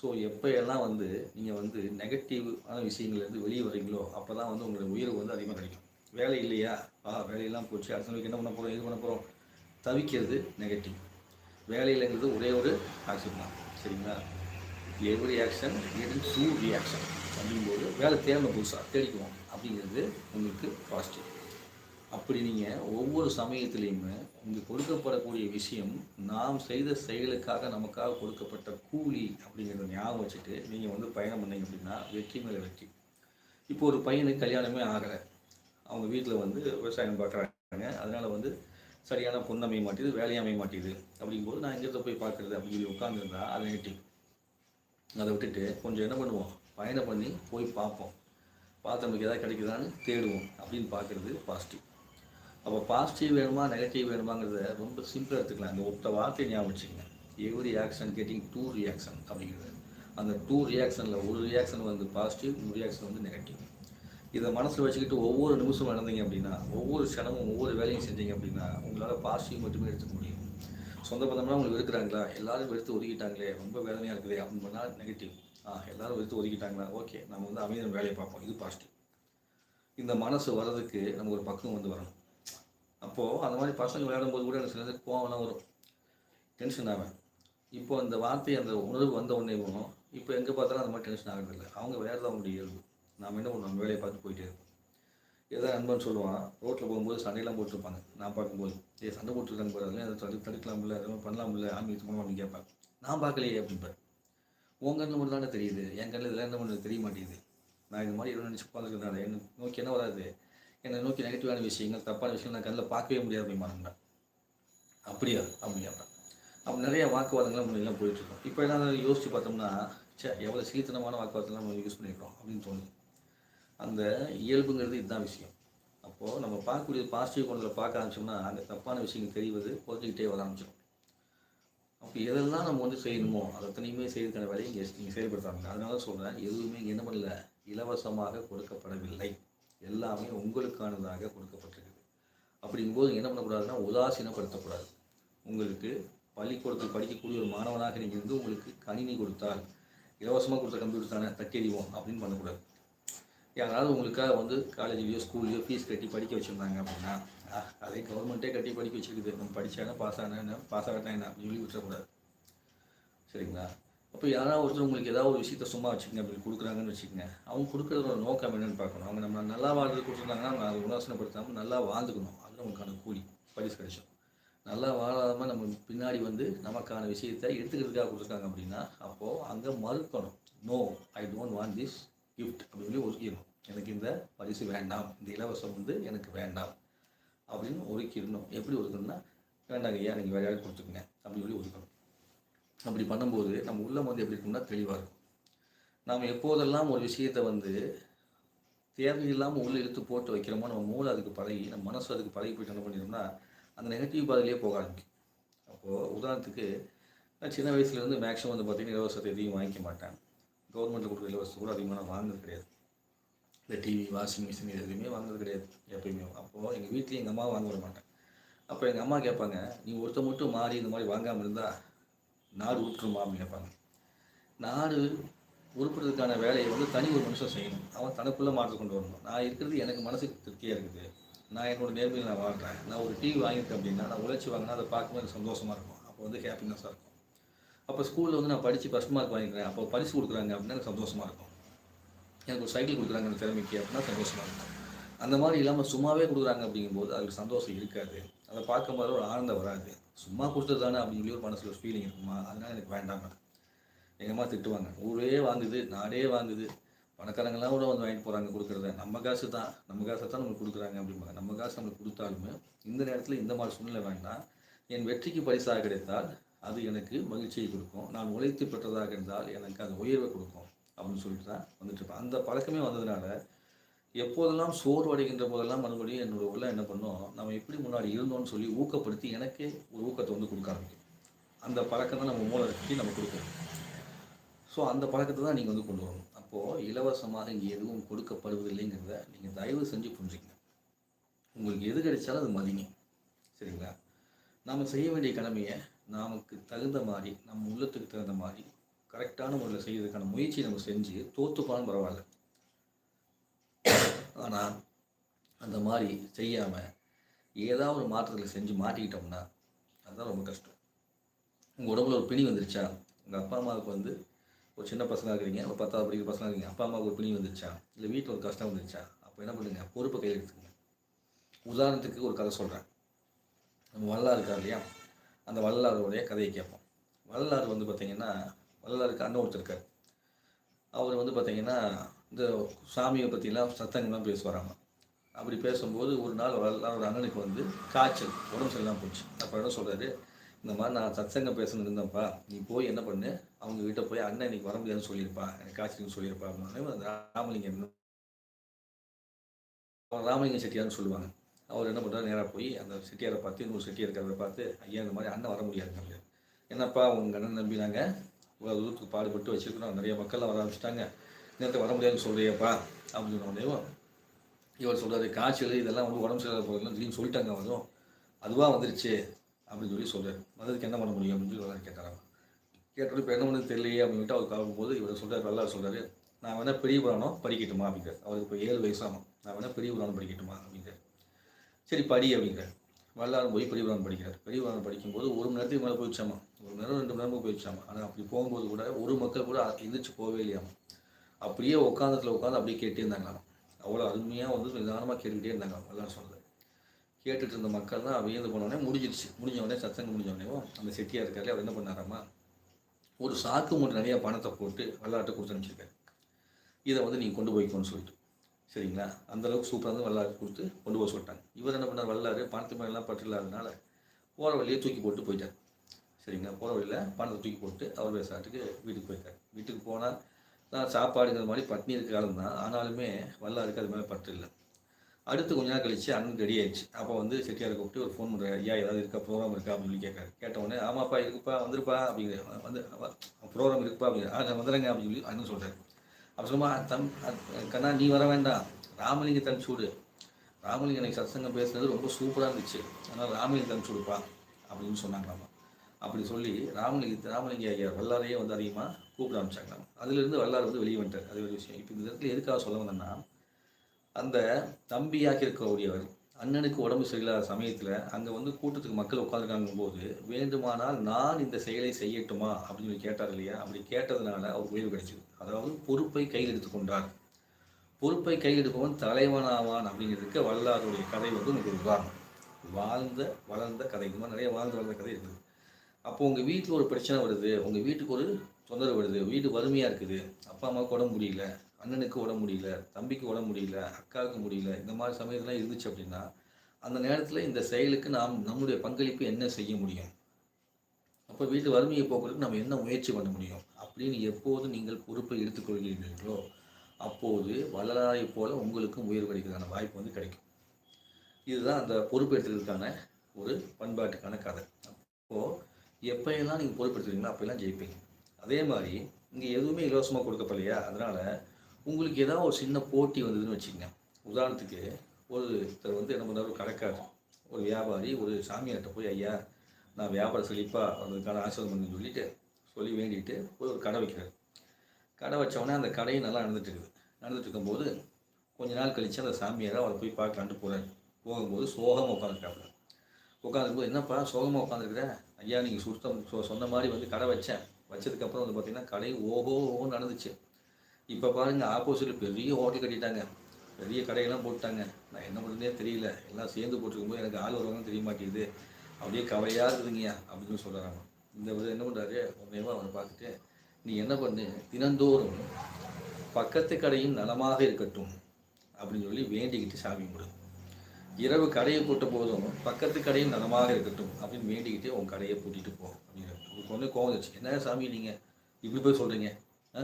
ஸோ எப்போ எல்லாம் வந்து நீங்கள் வந்து நெகட்டிவான விஷயங்கள்லேருந்து வெளியே வரீங்களோ அப்போ தான் வந்து உங்களோட உயர்வு வந்து அதிகமாக கிடைக்கும். வேலை இல்லையா? ஆ வேலையெல்லாம் போச்சு. அடுத்த நாளைக்கு என்ன பண்ண போகிறோம் இது பண்ண போகிறோம் தவிக்கிறது நெகட்டிவ் வேலையிலங்கிறது ஒரே ஒரு ஆக்ஷன் தான். சரிங்களா? எவ்ரி ஆக்ஷன் எது டூ ரியாக்ஷன் அப்படிங்கும்போது வேலை தேடணும் புதுசாக தேடிக்குவோம். அப்படிங்கிறது உங்களுக்கு பாசிட்டிவ் அப்படி நீங்கள் ஒவ்வொரு சமயத்திலையுமே இங்கே கொடுக்கப்படக்கூடிய விஷயம் நாம் செய்த செயலுக்காக நமக்காக கொடுக்கப்பட்ட கூலி அப்படிங்கிறத ஞாபகம் வச்சுட்டு நீங்கள் வந்து பயணம் பண்ணீங்க அப்படின்னா வெற்றி மேலே வெற்றி. இப்போ ஒரு பையனுக்கு கல்யாணமே ஆகலை. அவங்க வீட்டில் வந்து விவசாயம் பார்க்குறாங்க அதனால் வந்து சரியான பொண்ணு அமைய மாட்டேது வேலையும் அமைய மாட்டேது அப்படிங்கும்போது நான் எங்கேருந்து போய் பார்க்குறது அப்படின்னு சொல்லி உட்காந்துருந்தா அதை நெட்டி அதை விட்டுட்டு கொஞ்சம் என்ன பண்ணுவோம்? பயணம் பண்ணி போய் பார்ப்போம். பார்த்து நமக்கு எதாவது கிடைக்குதான்னு தேடுவோம் அப்படின்னு பார்க்குறது பாசிட்டிவ் அப்போ பாசிட்டிவ் வேணுமா நெகட்டிவ் வேணுமாங்கிறத ரொம்ப சிம்பிளாக எடுத்துக்கலாம். அந்த ஒத்த வார்த்தையை ஞாபகம் வச்சுக்கங்க. Every action getting two reaction அப்படிங்கிறது. அந்த டூ ரியாக்ஷனில் ஒரு ரியாக்ஷன் வந்து பாசிட்டிவ் ஒரு ரியாக்ஷன் வந்து நெகட்டிவ் இதை மனசில் வச்சுக்கிட்டு ஒவ்வொரு நிமிஷம் நடந்தீங்க அப்படின்னா ஒவ்வொரு க்ஷணமும் ஒவ்வொரு வேலையும் செஞ்சீங்க அப்படின்னா உங்களால் பாசிட்டிவ் மட்டுமே எடுத்துக்க முடியும். சொந்த பந்தம்லாம் உங்களுக்கு இருக்கிறாங்களா எல்லாரும் வெறுத்து ஒதுக்கிட்டாங்களே ரொம்ப வேதனையாக இருக்குதே அப்படின்னு பண்ணால் நெகட்டிவ் ஆ எல்லாரும் வெறுத்து ஒதுக்கிட்டாங்களா? ஓகே நம்ம வந்து அமைதியான வேலையை பார்ப்போம். இது பாசிட்டிவ் இந்த மனசு வர்றதுக்கு நமக்கு ஒரு பக்கம் வந்து வரணும். அப்போது அந்த மாதிரி பசங்க விளையாடும்போது கூட எனக்கு சில கோவம்லாம் வரும். டென்ஷன் ஆவேன். இப்போ அந்த வார்த்தை அந்த உணர்வு வந்த உடனே போகணும் இப்போ எங்கே பார்த்தாலும் அந்த மாதிரி டென்ஷன் ஆகிறதில்ல அவங்க விளையாடுறது அவங்களுடைய இயல்பு. நாம் என்ன பண்ணுவோம்? நம்ம வேலையை பார்த்து போயிட்டே இருப்போம். ஏதோ நண்பன் சொல்லுவான் ரோட்டில் போகும்போது சண்டையெல்லாம் போட்டிருப்பாங்க. நான் பார்க்கும்போது ஏ சண்டை போட்டுருக்காங்க போகிறது அதை தடு தடுக்கலாம்ல. எதுவும் பண்ணலாம்ல. ஆன்மீகத்து மூலம் அப்படின்னு கேட்பேன். நான் பார்க்கலையே அப்படின்பார் உன் கண்ணில் மட்டும் தானே தெரியுது. என் கண்ணில் இதெல்லாம் என்ன பண்ணுறது தெரிய மாட்டேங்குது. நான் இந்த மாதிரி எதுவும் நினச்சி பார்த்துருக்கேன் என்னை நோக்கி என்ன வராது? என்னை நோக்கி நெகட்டிவான விஷயங்கள் தப்பான விஷயங்கள் நான் கண்ணில் பார்க்கவே முடியாது அப்படிமா அப்படியா? அப்படியா? அப்போ நிறைய வாக்குவாதங்கள்லாம் முன்னெல்லாம் போயிட்டுருக்கோம் இப்போ என்ன யோசித்து பார்த்தோம்னா சே எவ்வளோ சீத்தனமான வாக்குவாதத்தெல்லாம் நம்ம யூஸ் பண்ணியிருக்கோம் அப்படின்னு தோணுது. அந்த இயல்புங்கிறது இதுதான் விஷயம். அப்போது நம்ம பார்க்கக்கூடிய பாசிட்டிவ் கோணத்தில் பார்க்க ஆரம்பிச்சோம்னா அங்கே தப்பான விஷயங்கள் தெரிவது குறைஞ்சிக்கிட்டே வர ஆரம்பிச்சிடும். அப்போ எதெல்லாம் நம்ம வந்து செய்யணுமோ அதை அத்தனையுமே செய்யறதுக்கான வேலையை இங்கே நீங்கள் செயல்படுத்தாங்க அதனால சொல்கிறேன் எதுவுமே இங்கே என்ன பண்ணல இலவசமாக கொடுக்கப்படவில்லை. எல்லாமே உங்களுக்கானதாக கொடுக்கப்பட்டிருக்குது. அப்படிங்கும்போது என்ன பண்ணக்கூடாதுன்னா உதாசீனப்படுத்தக்கூடாது. உங்களுக்கு பள்ளிக்கூடத்தில் படிக்கக்கூடிய ஒரு மாணவனாக நீங்கள் இருந்து உங்களுக்கு கணினி கொடுத்தால் இலவசமாக கொடுத்த கம்ப்யூட்டர் தானே தட்டி அப்படின்னு பண்ணக்கூடாது. யாராவது உங்களுக்காக வந்து காலேஜ்லேயோ ஸ்கூல்லையோ ஃபீஸ் கட்டி படிக்க வச்சுருந்தாங்க அப்படின்னா அதே கவர்மெண்ட்டே கட்டி படிக்க வச்சுருக்குது. நம்ம படித்தானா பாஸ் ஆனா என்ன பாஸ் ஆகட்டா என்ன அப்படின்னு சொல்லி விட்டுறக்கூடாது. சரிங்களா? அப்போ யாராவது ஒருத்தர் உங்களுக்கு ஏதாவது ஒரு விஷயத்த சும்மா வச்சுக்கங்க அப்படி கொடுக்குறாங்கன்னு வச்சுக்கோங்க. அவங்க கொடுக்குறதோட நோக்கம் என்னன்னு பார்க்கணும். அவங்க நம்ம நல்லா வாழ்றது கொடுத்துருந்தாங்கன்னா நம்ம அதை உணாசனப்படுத்தாமல் நல்லா வாழ்ந்துக்கணும். அது நமக்கான கூலி பரிசு கிடைச்சோம். நல்லா வாழாமல் நம்ம பின்னாடி வந்து நமக்கான விஷயத்தை எடுத்துக்கிறதுக்காக கொடுத்துருக்காங்க அப்படின்னா அப்போது அங்கே மறுக்கணும். No I don't want this gift அப்படின்னு சொல்லி ஒதுக்கிடணும். எனக்கு இந்த பரிசு வேண்டாம். இந்த இலவசம் வந்து எனக்கு வேண்டாம். அப்படின்னு ஒதுக்கிடணும். எப்படி ஒதுக்கணும்னா வேண்டாங்க ஐயா நீங்கள் வேற யாரும் கொடுத்துக்குங்க அப்படின்னு சொல்லி ஒதுக்கணும். அப்படி பண்ணும்போது நம்ம உள்ளம் வந்து எப்படி இருக்கும்னா தெளிவாக இருக்கும். நாம் எப்போதெல்லாம் ஒரு விஷயத்தை வந்து தேவையில்லாமல் உள்ளே இழுத்து போட்டு வைக்கிறோமோ நம்ம மூளை அதுக்கு பழகி நம்ம மனசு அதுக்கு பழகி போயிட்டு என்ன பண்ணிடும்னா அந்த நெகட்டிவ் பாதையிலே போக ஆரம்பிக்கும். அப்போது உதாரணத்துக்கு நான் சின்ன வயசுலேருந்து மேக்ஸிமம் வந்து பார்த்தீங்கன்னா இலவசத்தை எதையும் வாங்கிக்க மாட்டேன். கவர்மெண்ட்டில் கொடுக்குற இலவசத்தை கூட அதிகமாக நான் வாங்கினது கிடையாது. இந்த டிவி வாஷிங் மிஷின் இது எதுவுமே வாங்கினது கிடையாது எப்பயுமே. அப்போது எங்கள் வீட்லேயும் எங்கள் அம்மா வாங்க விட மாட்டேன். அப்போ எங்கள் அம்மா கேட்பாங்க நீ ஒருத்த மட்டும் மாறி இந்த மாதிரி வாங்காமல் இருந்தால் நாடு விட்டுருமா அப்படின்னு கேட்பாங்க நாடு உருப்படுறதுக்கான வேலையை வந்து தனி ஒரு மனுஷன் செய்யணும். அவன் தனக்குள்ளே மாற்றம் கொண்டு வரணும். நான் இருக்கிறது எனக்கு மனசுக்கு திருப்தியாக இருக்குது. நான் என்னோட நேர்மையில் நான் வாழ்கிறேன் நான் ஒரு டிவி வாங்கியிருக்கேன் அப்படின்னா நான் உழைச்சி வாங்கினா அதை பார்க்கும்போது எனக்கு சந்தோஷமாக இருக்கும். அப்போ வந்து ஹாப்பினஸாக இருக்கும். அப்போ ஸ்கூலில் வந்து நான் படித்து ஃபஸ்ட் மார்க் வாங்கிக்கிறேன். அப்போ பரிசு கொடுக்குறாங்க அப்படின்னா எனக்கு சந்தோஷமாக இருக்கும். எனக்கு ஒரு சைக்கிள் கொடுக்குறாங்க திறமைக்கு அப்படின்னா சந்தோஷமாக இருக்கும். அந்த மாதிரி இல்லாமல் சும்மாவே கொடுக்குறாங்க அப்படிங்கும்போது அதுக்கு சந்தோஷம் இருக்காது. அதை பார்க்கும்போது ஒரு ஆனந்தம் வராது. சும்மா கொடுத்தது தானே அப்படின்னு சொல்லி ஒரு மனசில் ஒரு ஃபீலிங் இருக்குமா? அதனால் எனக்கு வேண்டாம் எங்கள் அம்மா திட்டுவாங்க. ஊரே வாங்குது நாடே வாங்குது. பணக்காரங்களாம் கூட வந்து வாங்கிட்டு போகிறாங்க கொடுக்குறத. நம்ம காசு தான். நம்ம காசை தான் நம்மளுக்கு கொடுக்குறாங்க அப்படிம்பாங்க. நம்ம காசு நம்மளுக்கு கொடுத்தாலுமே இந்த நேரத்தில் இந்த மாதிரி சூழ்நிலை வேண்டாம். என் வெற்றிக்கு பரிசாக கிடைத்தால் அது எனக்கு மகிழ்ச்சியை கொடுக்கும். நான் உழைத்து பெற்றதாக இருந்தால் எனக்கு அது உயர்வை கொடுக்கும். அப்படின்னு சொல்லிட்டு தான் வந்துட்டு இருப்பேன். அந்த பழக்கமே வந்ததுனால எப்போதெல்லாம் சோர்வடைகின்ற போதெல்லாம் மறுபடியும் என்னோட உள்ள என்ன பண்ணோம்? நம்ம எப்படி முன்னாடி இருந்தோம்னு சொல்லி ஊக்கப்படுத்தி எனக்கே ஒரு ஊக்கத்தை வந்து கொடுக்க ஆரம்பிக்கும். அந்த பழக்கம் தான் நம்ம மூளை கட்டி நம்ம கொடுக்கணும். ஸோ அந்த பழக்கத்தை தான் நீங்கள் வந்து கொண்டு வரணும். அப்போது இலவசமாக இங்கே எதுவும் கொடுக்கப்படுவதில்லைங்கிறத நீங்கள் தயவு செஞ்சு புரிஞ்சுக்கங்க. உங்களுக்கு எது கிடைச்சாலும் அது மதிங்க. சரிங்களா? நாம் செய்ய வேண்டிய கடமையை நமக்கு தகுந்த மாதிரி நம்ம உள்ளத்துக்கு தகுந்த மாதிரி கரெக்டான முறையில் செய்யறதுக்கான முயற்சி நம்ம செஞ்சு தோத்துப்பாலும் பரவாயில்ல. ஆனால் அந்த மாதிரி செய்யாமல் ஏதாவது ஒரு மாற்றத்தில் செஞ்சு மாட்டிக்கிட்டோம்னா அதுதான் ரொம்ப கஷ்டம். உங்கள் உடம்புல ஒரு பிணி வந்துருச்சா? உங்கள் அப்பா அம்மாவுக்கு வந்து ஒரு சின்ன பசங்களாக இருக்கிறீங்க ஒரு பத்தாவது படிக்கிற பசங்களாக இருக்கீங்க அப்பா அம்மாவுக்கு ஒரு பிணி வந்துருச்சா? இல்லை வீட்டில் ஒரு கஷ்டம் வந்துருச்சா? அப்போ என்ன பண்ணுங்க? பொறுப்பை கையில் எடுத்துக்கங்க. உதாரணத்துக்கு ஒரு கதை சொல்கிறேன் நம்ம வள்ளலார் இருக்கார் இல்லையா? அந்த வள்ளலாருடைய கதையை கேட்போம். வள்ளலார் வந்து பார்த்திங்கன்னா வள்ளலாருக்கு அண்ணன் ஒருத்தர் இருக்கார். அவர் வந்து பார்த்திங்கன்னா இந்த சாமியை பற்றிலாம் சத்தங்கள்லாம் பேசுவாராங்க அப்படி பேசும்போது ஒரு நாள் ஒரு அண்ணனுக்கு வந்து காய்ச்சல் உடம்பு சரியில்லாம போச்சு. அப்போ என்ன சொல்கிறாரு இந்த மாதிரி நான் சத்சங்கம் பேசணும் இருந்தேன்ப்பா. நீ போய் என்ன பண்ணு? அவங்க கிட்ட போய் அண்ணன் இன்னைக்கு வர முடியாதுன்னு சொல்லியிருப்பா. எனக்கு காய்ச்சல்னு சொல்லியிருப்பா அப்படின்னு ராமலிங்கம் ராமலிங்கம் செட்டியார்னு சொல்லுவாங்க. அவர் என்ன பண்ணுறாரு நேராக போய் அந்த செட்டியாரை பார்த்து இன்னொரு செட்டியார் இருக்கிறத பார்த்து ஐயா இந்த மாதிரி அண்ணன் வர முடியாதுங்க என்னப்பா உங்கள் அண்ணன் நம்பி நாங்கள் இவ்வளோ தூரத்துக்கு பாடுபட்டு வச்சுருக்கிறோம் நிறைய மக்கள்லாம் வர ஆரம்பிச்சிட்டாங்க. நேரத்தை வர முடியாதுன்னு சொல்கிறியப்பா அப்படின்னு சொன்னோடனே இவர் சொல்கிறாரு காய்ச்சல் இதெல்லாம் வந்து உடம்பு சரியில்லாத போகிறதுலாம் திடீர்னு சொல்லிட்டாங்க வரும் அதுவாக வந்துருச்சு அப்படின்னு சொல்லி சொல்கிறார் வந்ததுக்கு என்ன பண்ண முடியும் அப்படின்னு சொல்லி வளர் கேட்டாராம். கேட்டோட இப்போ என்ன பண்ணது தெரியலையே அப்படின்ட்டு அவர் கிளம்பும்போது இவர் சொல்கிறார் வல்லார் சொல்கிறாரு நான் வேணால் பெரிய புராணம் படிக்கட்டுமா அப்படிங்கிறார். அவருக்கு இப்போ ஏழு வயசாகும் நான் வேணால் பெரிய புராணம் படிக்கட்டுமா அப்படிங்கிறார். சரி படி அப்படிங்கிறார். வரலாறு போய் பெரிய புராணம் படிக்கிறார். பெரிய புராணம் படிக்கும்போது ஒரு மணி நேரத்துக்கு மேலே போயிடுச்சாமா. ஒரு மணி நேரம் ரெண்டு மணி நேரமும் போயிடுச்சாமா. ஆனால் அப்படி போகும்போது கூட ஒரு மக்கள் கூட எந்திரிச்சு போகவே இல்லையாமா. அப்படியே உட்காந்தத்துல உட்காந்து அப்படியே கேட்டே இருந்தாங்களாம் அவ்வளோ அருமையாக வந்து நிதானமாக கேட்டுக்கிட்டே இருந்தாங்க வல்லார் சொன்னது கேட்டுட்டு இருந்த மக்கள் தான் வியந்து போனோடனே முடிஞ்சிருச்சு முடிஞ்ச உடனே சத்தங்க முடிஞ்ச உடனே அந்த செட்டியாக இருக்காரு அவர் என்ன பண்ணாராமா? ஒரு சாக்கு மூட்டை நிறையா பணத்தை போட்டு வல்லாட்ட கொடுத்து அனுப்பிச்சிருக்காரு. இதை வந்து நீங்கள் கொண்டு போய்க்கோன்னு சொல்லிட்டு. சரிங்களா? அந்தளவுக்கு சூப்பராக வந்து வல்லாறு கொடுத்து கொண்டு போக சொல்லிட்டாங்க. இவர் என்ன பண்ணார்? வல்லாறு பணத்து மேலாம் பற்று இல்லாதனால போகிற வழியே தூக்கி போட்டு போயிட்டார். சரிங்களா? போகிற வழியில் பணத்தை தூக்கி போட்டு அவர் சாட்டுக்கு வீட்டுக்கு போயிட்டார். வீட்டுக்கு போனால் தான் சாப்பாடுங்கிற மாதிரி பட்னி இருக்க காலம் தான். ஆனாலுமே வல்லாருக்கு அது மேலே பற்று இல்லை. அடுத்து கொஞ்ச நாள் கழிச்சு அண்ணன் ரெடி ஆயிடுச்சு. அப்போ வந்து செட்டியாரை கூப்பிட்டு ஒரு ஃபோன் பண்ணுறாரு ஐயா ஏதாவது இருக்கா? ப்ரோக்ராம் இருக்கா? அப்படின்னு சொல்லி கேட்காரு கேட்டவுடனே ஆமாப்பா இருக்குப்பா வந்துருப்பா அப்படிங்கிற வந்து ப்ரோக்ராம் இருக்குப்பா அப்படிங்கிற ஆ நான் வந்துடுறேங்க அப்படின்னு சொல்லி அண்ணன் சொல்கிறாரு அப்போ சும்மா தம் கண்ணா நீ வர வேண்டாம். ராமலிங்க தன் சூடு ராமலிங்க எனக்கு சத்சங்கம் பேசுனது ரொம்ப சூப்பராக இருந்துச்சு. அதனால் ராமலிங்க தன் சூடுப்பா அப்படின்னு சொன்னாங்களாமா. அப்படி சொல்லி ராமலிங்க ராமலிங்க ஐயா வல்லாரையே வந்து அதிகமாக கூப்பிட ஆரம்பிச்சாங்களாம். அதுலேருந்து வல்லார் வந்து வெளியே வந்துட்டார். அது ஒரு விஷயம். இப்போ இந்த இடத்துல எதுக்காக சொல்ல வந்தேன்னா அந்த தம்பியாக இருக்கக்கூடியவர் அண்ணனுக்கு உடம்பு சரியில்லாத சமயத்தில் அங்கே வந்து கூட்டத்துக்கு மக்கள் உட்காந்துருக்காங்கும் போது வேண்டுமானால் நான் இந்த செயலை செய்யட்டுமா? அப்படின்னு சொல்லி கேட்டார் இல்லையா? அப்படி கேட்டதுனால அவர் உயர்வு கிடைச்சிது. அதாவது பொறுப்பை கையில் எடுத்துக்கொண்டார் பொறுப்பை கையில் எடுப்பவன் தலைவனாவான் அப்படிங்கிறதுக்கு வல்லாருடைய கதை வந்து உங்களுக்கு உதாரணம். வாழ்ந்த வளர்ந்த கதை. இது மாதிரி நிறைய வாழ்ந்து வளர்ந்த கதை இருக்குது. அப்போ உங்கள் வீட்டில் ஒரு பிரச்சனை வருது உங்கள் வீட்டுக்கு ஒரு தொந்தரவு வருது வீடு வறுமையாக இருக்குது அப்பா அம்மாவுக்கு உடம்பு முடியல அண்ணனுக்கு உடம்பு முடியல தம்பிக்கு உடம்பு முடியல அக்காவுக்கு முடியல இந்த மாதிரி சமயத்தெல்லாம் இருந்துச்சு அப்படின்னா அந்த நேரத்தில் இந்த செயலுக்கு நாம் நம்முடைய பங்களிப்பு என்ன செய்ய முடியும்? அப்போ வீட்டு வறுமையை போக்குறதுக்கு நம்ம என்ன முயற்சி பண்ண முடியும்? அப்படின்னு எப்போது நீங்கள் பொறுப்பை எடுத்துக்கொள்கிறீர்களோ அப்போது வள்ளலாரை போல உங்களுக்கும் உயர்வு அடிக்கிறதான வாய்ப்பு வந்து கிடைக்கும். இதுதான் அந்த பொறுப்பு எடுத்துக்கிறதுக்கான ஒரு பண்பாட்டுக்கான கதை. அப்போது எப்போயெல்லாம் நீங்கள் பொருட்படுத்துறீங்களோ எடுத்துக்கிறீங்களோ அப்போல்லாம் ஜெயிப்பீங்க. அதே மாதிரி இங்கே எதுவுமே இலவசமாக கொடுக்கப்படலையா? அதனால் உங்களுக்கு ஏதாவது ஒரு சின்ன போட்டி வந்ததுன்னு வச்சுக்கோங்க. உதாரணத்துக்கு ஒருத்தர் வந்து என்ன பண்ணுறாரு ஒரு கடைக்காரர் ஒரு வியாபாரி ஒரு சாமியார்கிட்ட போய் ஐயா நான் வியாபாரம் செழிப்பாக அதுக்கான ஆசீர்வாதம் பண்ணுன்னு சொல்லிட்டு சொல்லி வேண்டிட்டு போய் ஒரு கடை வைக்கிறார். கடை வச்சவொடனே அந்த கடையும் நல்லா நடந்துட்டு இருக்குது. நடந்துட்டு இருக்கும்போது கொஞ்ச நாள் கழித்து அந்த சாமியாரை அவரை போய் பார்க்கலான்ட்டு போகிறார் போகும்போது சோகமாக உட்காந்துருக்காப்புல உட்காந்துருக்கும்போது என்னப்பா சோகமாக உட்காந்துருக்குற ஐயா நீங்கள் சுத்தம் சொ- சொன்ன மாதிரி வந்து கடை வச்சேன். வச்சதுக்கப்புறம் வந்து பார்த்தீங்கன்னா கடை ஓஹோ ஓஹோன்னு நடந்துச்சு. இப்போ பாருங்க ஆப்போசிட்டில் பெரிய ஹோட்டல் கட்டிட்டாங்க. பெரிய கடையெல்லாம் போட்டாங்க நான் என்ன பண்ணுறதே தெரியல. எல்லாம் சேர்ந்து போட்டிருக்கும்போது எனக்கு ஆள் வருவாங்கன்னு தெரிய மாட்டேங்குது. அப்படியே கவலையாக இருக்குதுங்கய்யா அப்படின்னு சொல்கிறாங்க இந்த விதம் என்ன பண்ணுறாரு உடனேவா அவனை பார்த்துட்டு நீ என்ன பண்ணு? தினந்தோறும் பக்கத்து கடையும் நலமாக இருக்கட்டும். அப்படின்னு சொல்லி வேண்டிக்கிட்டு சாமி கும்பிடு இரவு கடையை பூட்ட போதும் பக்கத்து கடையும் நலமாக இருக்கட்டும் அப்படின்னு வேண்டிக்கிட்டே உன் கடையை பூட்டிட்டு போ அப்படின்னு உங்களுக்கு ஒன்று கோவம் வந்துச்சு என்ன சாமி நீங்கள் இப்படி போய் சொல்கிறீங்க ஆ?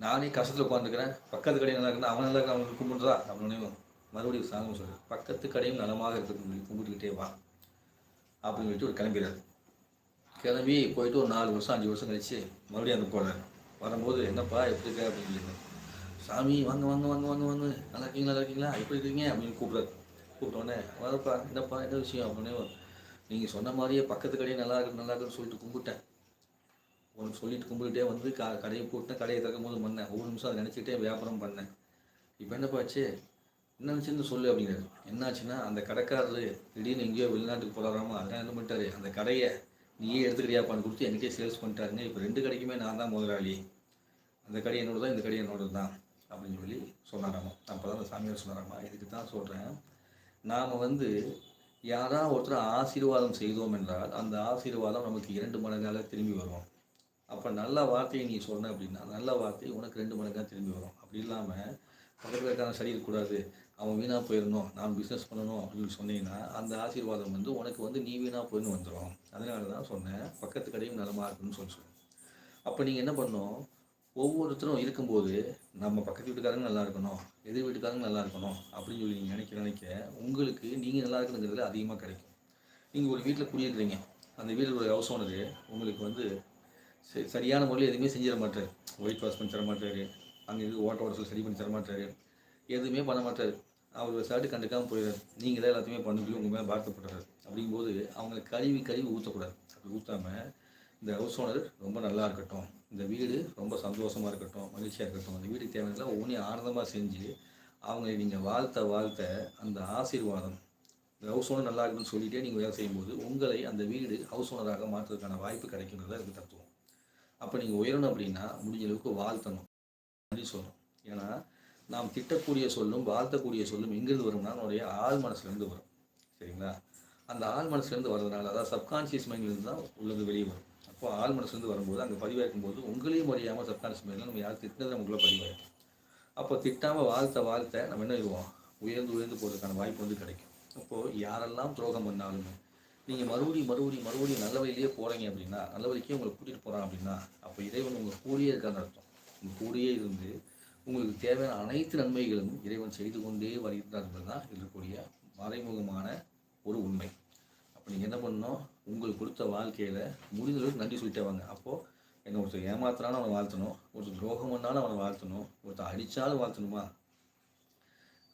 நானே கஷ்டத்தில் உட்காந்துக்கிறேன் பக்கத்து கடையும் நல்லா இருக்குன்னா அவன் நல்லா இருக்கான். அவனுக்கு கும்பிடுறா அப்படின்னு மறுபடியும் சாமி சொல்கிறேன் பக்கத்து கடையும் நலமாக இருக்கட்டும் சொல்லி கும்பிட்டுக்கிட்டே வா அப்படின்னு சொல்லிட்டு ஒரு கிளம்பிடுறாரு. கிளம்பி போயிட்டு ஒரு நாலு வருஷம் அஞ்சு வருஷம் கழிச்சு மறுபடியும் அந்த போகிறார் வரும்போது என்னப்பா எப்படி இருக்க? அப்படின்னு சொல்லி சாமி வாங்க வாங்க வாங்க வாங்க வாங்க. நல்லா இருக்கீங்களா? நல்லா இருக்கீங்களா? எப்படி இருக்கீங்க? அப்படின்னு கூப்பிட்றாரு. கூப்பிட்டோன்னே வரப்பா என்னப்பா என்ன விஷயம் அப்படின்னு நீங்கள் சொன்ன மாதிரியே பக்கத்து கடையே நல்லா இருக்கு நல்லா இருக்குன்னு சொல்லிட்டு கும்பிட்டேன். உனக்கு சொல்லிட்டு கும்பிட்டுட்டே வந்து க கடையை போட்டேன் கடையை திறக்கும் போது பண்ணேன் ஒவ்வொரு நிமிஷம் அதை நினச்சிக்கிட்டே வியாபாரம் பண்ணேன். இப்போ என்னப்பா ஆச்சு? என்ன நினச்சிருந்து சொல்லு அப்படிங்கிறது என்னாச்சுன்னா அந்த கடைக்காரரு திடீர்னு எங்கேயோ வெளிநாட்டுக்கு போகிறாராமா அதெல்லாம் என்ன பண்ணிட்டாரு? அந்த கடையை நீயே எடுத்துக்கிட்டியாப்பான்னு கொடுத்து எனக்கே சேல்ஸ் பண்ணிட்டாருங்க. இப்போ ரெண்டு கடைக்குமே நான் தான் முதலாளி. அந்த கடை என்னோட தான் இந்த கடை என்னோட தான் அப்படின்னு சொல்லி சொன்னாராமா. அப்போ தான் அந்த சாமியார் சொன்னாராமா. இதுக்கு தான் சொல்கிறேன் நாம் வந்து யாராவது ஒருத்தர் ஆசீர்வாதம் செய்தோம் என்றால் அந்த ஆசீர்வாதம் நமக்கு இரண்டு மடங்காக திரும்பி வரும். அப்போ நல்ல வார்த்தையை நீ சொன்ன அப்படின்னா நல்ல வார்த்தை உனக்கு ரெண்டு மடங்காக திரும்பி வரும். அப்படி இல்லாமல் பக்கத்தில் இருக்கான சரி இருக்கக்கூடாது. அவன் வீணாக போயிடணும். நான் பிஸ்னஸ் பண்ணணும் அப்படின்னு சொன்னீங்கன்னா அந்த ஆசீர்வாதம் வந்து உனக்கு வந்து நீ வீணாக போயின்னு வந்துடும் அதனால தான் சொன்னேன் பக்கத்து கடையும் நலமாக இருக்குன்னு சொல்லி சொன்னேன். அப்போ நீங்கள் என்ன பண்ணணும்? ஒவ்வொருத்தரும் இருக்கும்போது நம்ம பக்கத்து வீட்டுக்காரங்க நல்லா இருக்கணும் எதிர் வீட்டுக்காரங்க நல்லா இருக்கணும் அப்படின்னு சொல்லி நீங்கள் நினைக்க நினைக்க உங்களுக்கு நீங்கள் நல்லா இருக்கணுங்கிறதுல அதிகமாக கிடைக்கும். நீங்கள் ஒரு வீட்டில் குடியிருக்கிறீங்க. அந்த வீட்டில் ஒரு ஹவுஸ் ஓனரு உங்களுக்கு வந்து சரியான முறையில் எதுவுமே செஞ்சிட மாட்டார். ஒயிட் வாஷ் பண்ணி தர மாட்டாரு. அங்கே இருக்கு ஓட்ட ஓட சரி பண்ணி தர மாட்டாரு. எதுவுமே பண்ண மாட்டார். அவர் சாட்டு கண்டுக்காமல் போயிடுறாரு. நீங்கள் தான் எல்லாத்தையுமே பண்ணி உங்கள் மேலே பாதிக்கப்படுறாரு அப்படிங்கும்போது அவங்களை கழுவி கழுவி ஊற்றக்கூடாது அப்படி ஊற்றாமல் இந்த ஹவுஸ் ஓனர் ரொம்ப நல்லா இருக்கட்டும். இந்த வீடு ரொம்ப சந்தோஷமாக இருக்கட்டும் மகிழ்ச்சியாக இருக்கட்டும். அந்த வீடு தேவையான ஒவ்வொன்றையும் ஆனந்தமாக செஞ்சு அவங்களை நீங்கள் வாழ்த்த வாழ்த்த அந்த ஆசீர்வாதம் இந்த ஹவுஸ் ஓனர் நல்லா இருக்குன்னு சொல்லிகிட்டே நீங்கள் வேலை செய்யும்போது உங்களை அந்த வீடு ஹவுஸ் ஓனராக மாற்றுறதுக்கான வாய்ப்பு கிடைக்குங்கிறதா இருக்குது தத்துவம். அப்போ நீங்கள் உயரணும் அப்படின்னா முடிஞ்ச அளவுக்கு வாழ்த்தணும் நன்றி சொல்லணும். ஏன்னா நாம் திட்டக்கூடிய சொல்லும் வாழ்த்தக்கூடிய சொல்லும் எங்கேருந்து வரும்னா நம்முடைய ஆள் மனசுலேருந்து வரும். சரிங்களா? அந்த ஆள் மனசுலேருந்து வர்றதுனால அதாவது சப்கான்ஷியஸ் மைண்ட்லேருந்து தான் உள்ளது வெளியே வரும். அப்போ ஆள் மனசுலேருந்து வரும்போது அங்கே பதிவாக்கும் போது உங்களையும் அறியாமல் சப்கான்ஷியஸ் மைண்டில் நம்ம யார் திட்டினது நமக்குள்ளே பதிவாகும் அப்போ திட்டாமல் வாழ்த்த வாழ்த்த நம்ம என்ன செய்வோம் உயர்ந்து உயர்ந்து போகிறதுக்கான வாய்ப்பு வந்து கிடைக்கும். அப்போது யாரெல்லாம் துரோகம் பண்ணாலுமே நீங்கள் மறுபடியும் மறுபடியும் மறுபடியும் நல்ல வழியிலேயே போகிறீங்க அப்படின்னா நல்ல வழிக்கே உங்களை கூட்டிகிட்டு போகிறான் அப்படின்னா அப்போ இறைவன் உங்கள் கூடியே இருக்கான்னு அர்த்தம். உங்கள் கூடியே இருந்து உங்களுக்கு தேவையான அனைத்து நன்மைகளும் இறைவன் செய்து கொண்டே வருகிறார் என்பது தான் இருக்கக்கூடிய மறைமுகமான ஒரு உண்மை. அப்போ நீங்கள் என்ன பண்ணணும்? உங்களுக்கு கொடுத்த வாழ்க்கையில் முடிந்தளவுக்கு நன்றி சொல்லிட்டே வாங்க. அப்போது எங்கள் ஒருத்தர் ஏமாத்தினாலும் அவனை வாழ்த்தணும் ஒருத்தர் துரோகம் பண்ணாலும் அவனை வாழ்த்தணும் ஒருத்தர் அடித்தாலும் வாழ்த்தணுமா?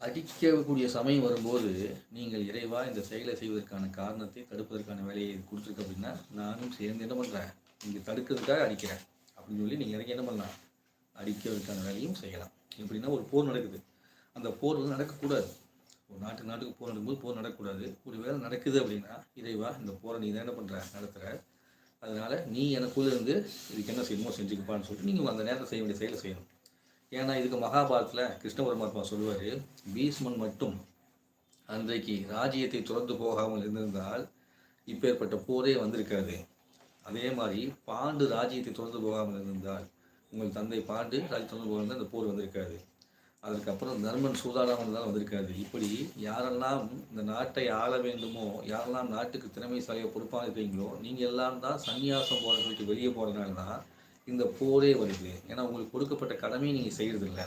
அடிக்கக்கூடிய சமயம் வரும்போது நீங்கள் இறைவா இந்த செயலை செய்வதற்கான காரணத்தை தடுப்பதற்கான வேலையை கொடுத்துருக்கு அப்படின்னா நானும் சேர்ந்து என்ன பண்ணுறேன் நீங்கள் தடுக்கிறதுக்காக அடிக்கிறேன். அப்படின்னு சொல்லி நீங்கள் இறங்கி என்ன பண்ணலாம்? அடிக்கிறதுக்கான வேலையும் செய்யலாம். எப்படின்னா ஒரு போர் நடக்குது. அந்த போர் வந்து நடக்கக்கூடாது. ஒரு நாட்டு நாட்டுக்கு போர் நடக்கும்போது போர் நடக்கக்கூடாது. ஒரு வேலை நடக்குது அப்படின்னா இறைவா இந்த போரை நீ தான் என்ன பண்ணுற நடத்துகிற அதனால் நீ எனக்குள்ளே இருந்து இதுக்கு என்ன செய்யணுமோ செஞ்சுக்கப்பான்னு சொல்லிட்டு நீங்கள் அந்த நேரத்தில் செய்ய வேண்டிய செயலை செய்யணும். ஏன்னா இதுக்கு மகாபாரத்தில் கிருஷ்ண பரமாத்மா சொல்லுவார் பீஷ்மன் மட்டும் அன்றைக்கு ராஜ்யத்தை துறந்து போகாமல் இருந்திருந்தால் இப்பேற்பட்ட போரே வந்திருக்காது. அதே மாதிரி பாண்டு ராஜ்யத்தை துறந்து போகாமல் இருந்திருந்தால் உங்கள் தந்தை பாண்டு ராஜ்யம் துறந்து போகாமல் அந்த போர் வந்திருக்காது. அதுக்கப்புறம் தர்மன் சூதாடாமல் தான் வந்திருக்காது. இப்படி யாரெல்லாம் இந்த நாட்டை ஆள வேண்டுமோ யாரெல்லாம் நாட்டுக்கு திறமைசாலியாக பொறுப்பாக இருக்கீங்களோ நீங்கள் எல்லாம் தான் சன்னியாசம் போட சொல்லிட்டு வெளியே போகிறனால தான் இந்த போரே வருது. ஏன்னா உங்களுக்கு கொடுக்கப்பட்ட கடமையை நீங்கள் செய்கிறதில்ல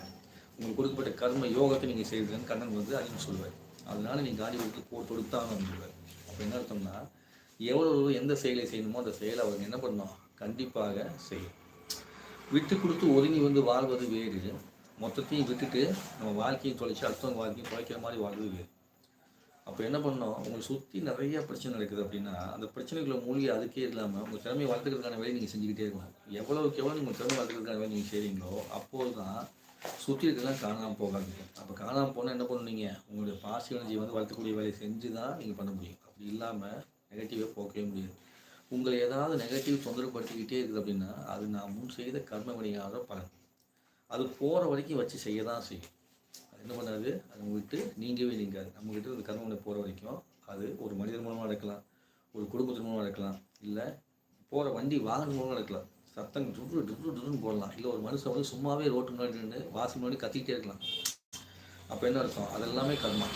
உங்களுக்கு கொடுக்கப்பட்ட கர்ம யோகத்தை நீங்கள் செய்கிறதுன்னு கண்ணன் வந்து அதிகம் சொல்லுவார். அதனால நீங்கள் காடி போர் தொடுத்தாங்க சொல்லுவார் அப்போ என்ன அர்த்தம்னா எவ்வளவு எந்த செயலை செய்யணுமோ அந்த செயலை அவங்க என்ன பண்ணணும் கண்டிப்பாக செய்யும். விட்டு கொடுத்து ஒதுங்கி வந்து வாழ்வது வேறு. மொத்தத்தையும் விட்டுட்டு நம்ம வாழ்க்கையை தொலைச்சி அடுத்தவங்க வாழ்க்கையும் தொலைக்கிற மாதிரி வாழ்வது அப்போ என்ன பண்ணோம் உங்களை சுற்றி நிறைய பிரச்சனை நடக்குது அப்படின்னா அந்த பிரச்சனைகளை மூலிகை அதுக்கே இல்லாமல் உங்கள் திறமையை வளர்த்துக்கிறதுக்கான வேலையை நீங்கள் செஞ்சுக்கிட்டே இருக்கலாம் எவ்வளோக்கு எவ்வளோ நீங்கள் திறமை வளர்த்துக்கிறதுக்கான வேலை நீங்கள் செய்கிறீங்களோ அப்போது தான் சுற்றி இருக்கலாம் காணாமல் போகாது அப்போ காணாமல் போனால் என்ன பண்ணுவீங்க? உங்களுடைய பாசிட்டிவ் எனர்ஜி வந்து வளர்த்தக்கூடிய வேலையை செஞ்சு தான் நீங்கள் பண்ண முடியும். அப்படி இல்லாமல் நெகட்டிவாக போக்கவே முடியாது. உங்களை ஏதாவது நெகட்டிவ் தொந்தரவுப்படுத்திக்கிட்டே இருக்குது அப்படின்னா அது நான் முன் செய்த கர்ம வினையாக பலன். அது போகிற வரைக்கும் வச்சு செய்ய தான் செய்யும். அது என்ன பண்ணாது அதை விட்டு நீங்கவே நீங்காது நம்மக்கிட்ட இந்த கர்ம போகிற வரைக்கும் அது ஒரு மனிதர் மூலமாக நடக்கலாம் ஒரு குடும்பத்தின் மூலமாக நடக்கலாம் இல்லை போகிற வண்டி வாகனம் மூலமாக நடக்கலாம் சத்தம் டுரு டுரு டுருன்னு போடலாம். இல்லை ஒரு மனுஷன் வந்து சும்மாவே ரோட்டு முன்னாடி நின்று வாசி முன்னாடி கத்திக்கிட்டே இருக்கலாம். அப்போ என்ன அர்த்தம்? அதெல்லாமே கர்மா.